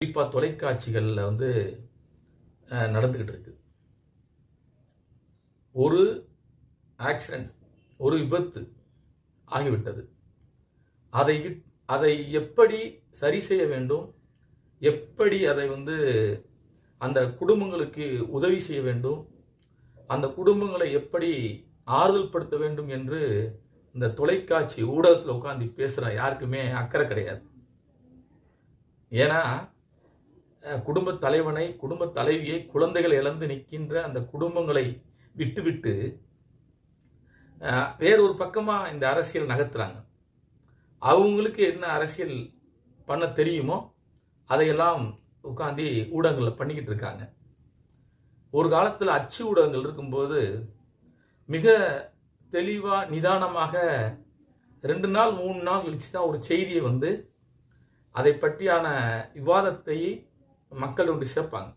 குறிப்பாக தொலைக்காட்சிகளில் வந்து நடந்துக்கிட்டு இருக்கு. ஒரு ஆக்சிடென்ட் ஒரு விபத்து ஆகிவிட்டது. அதை விட்- அதை எப்படி சரி செய்ய வேண்டும்? எப்படி அதை வந்து அந்த குடும்பங்களுக்கு உதவி செய்ய வேண்டும்? அந்த குடும்பங்களை எப்படி ஆறுதல் படுத்த வேண்டும் என்று இந்த தொலைக்காட்சி ஊடகத்தில் உட்காந்து பேசுகிற யாருக்குமே அக்கறை கிடையாது. ஏன்னா குடும்ப தலைவனை குடும்ப தலைவியை குழந்தைகள் இழந்து நிற்கின்ற அந்த குடும்பங்களை விட்டுவிட்டு வேறொரு பக்கமாக இந்த அரசியல் நகர்த்துறாங்க. அவங்களுக்கு என்ன அரசியல் பண்ண தெரியுமோ அதையெல்லாம் உட்காந்து ஊடகங்களில் பண்ணிக்கிட்டு இருக்காங்க. ஒரு காலத்தில் அச்சு ஊடகங்கள் இருக்கும்போது மிக தெளிவாக நிதானமாக ரெண்டு நாள் மூணு நாள் கழிச்சு தான் ஒரு செய்தியை வந்து அதை பற்றியான விவாதத்தை மக்களோடு சேர்ப்பாங்க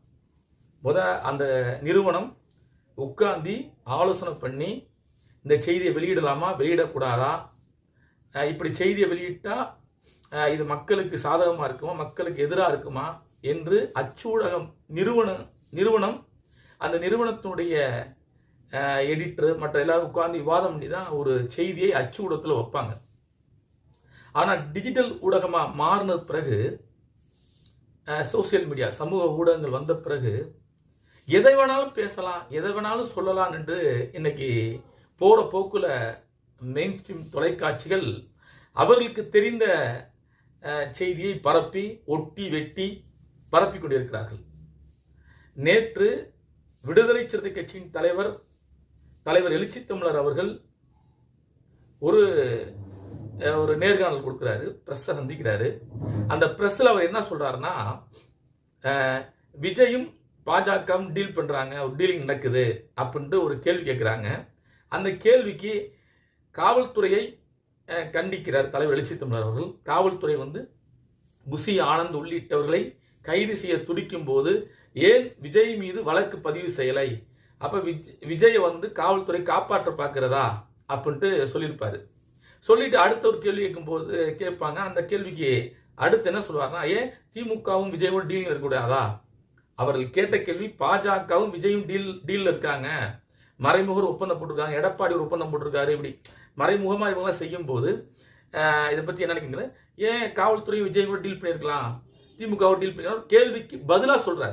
முத அந்த நிறுவனம் உட்காந்து ஆலோசனை பண்ணி இந்த செய்தியை வெளியிடலாமா வெளியிடக்கூடாதா? இப்படி செய்தியை வெளியிட்டால் இது மக்களுக்கு சாதகமாக இருக்குமா மக்களுக்கு எதிராக இருக்குமா என்று அச்சூடகம் நிறுவனம் நிறுவனம் அந்த நிறுவனத்தினுடைய எடிட்டர் மற்ற எல்லாரும் உட்கார்ந்து விவாதம் பண்ணி தான் ஒரு செய்தியை அச்சு ஊடகத்தில் வைப்பாங்க. ஆனால் டிஜிட்டல் ஊடகமாக மாறின பிறகு சோசியல் மீடியா சமூக ஊடகங்கள் வந்த பிறகு எதை வேணாலும் பேசலாம் எதை வேணாலும் சொல்லலாம் என்று இன்னைக்கு போகிற போக்கில் மெயின் ஸ்ட்ரீம் தொலைக்காட்சிகள் அவர்களுக்கு தெரிந்த செய்தியை பரப்பி ஒட்டி வெட்டி பரப்பி கொண்டிருக்கிறார்கள். நேற்று விடுதலை சிறுத்தை கட்சியின் தலைவர் தலைவர் எழுச்சி தமிழர் அவர்கள் ஒரு ஒரு நேர்காணல் கொடுக்குறாரு ப்ரெஸ்ஸை சந்திக்கிறாரு. அந்த ப்ரெஸ்ஸில் அவர் என்ன சொல்கிறாருன்னா விஜயும் பாஜகவும் டீல் பண்ணுறாங்க ஒரு டீலிங் நடக்குது அப்படின்ட்டு ஒரு கேள்வி கேட்குறாங்க. அந்த கேள்விக்கு காவல்துறையை கண்டிக்கிறார் தலைவர் எழுச்சி தமிழர் அவர்கள். காவல்துறை வந்து குசி ஆனந்த் உள்ளிட்டவர்களை கைது செய்ய துடிக்கும் போது ஏன் விஜய் மீது வழக்கு பதிவு செய்யலை? அப்போ விஜ் விஜயை வந்து காவல்துறை காப்பாற்ற பார்க்கிறதா? அப்படின்ட்டு சொல்லியிருப்பாரு. சொல்லிட்டு அடுத்த ஒரு கேள்வி கேட்கும்போது கேட்பாங்க. அந்த கேள்விக்கு அடுத்து என்ன சொல்லுவாருன்னா ஏன் திமுகவும் விஜயும் டீலிங் இருக்கக்கூடாதா அவர்கள் கேட்ட கேள்வி பாஜகவும் விஜயும் டீல் டீலில் இருக்காங்க. மறைமுகர் ஒப்பந்தம் போட்டிருக்காங்க. எடப்பாடி ஒரு ஒப்பந்தம் போட்டிருக்காரு. இப்படி மறைமுகமாக இவங்க செய்யும் போது இதை பற்றி என்ன நினைக்கிறேன் ஏன் காவல்துறை விஜய் கூட டீல் பண்ணியிருக்கலாம்? திமுகவும் டீல் பண்ணிருக்கலாம் கேள்விக்கு பதிலாக சொல்கிறார்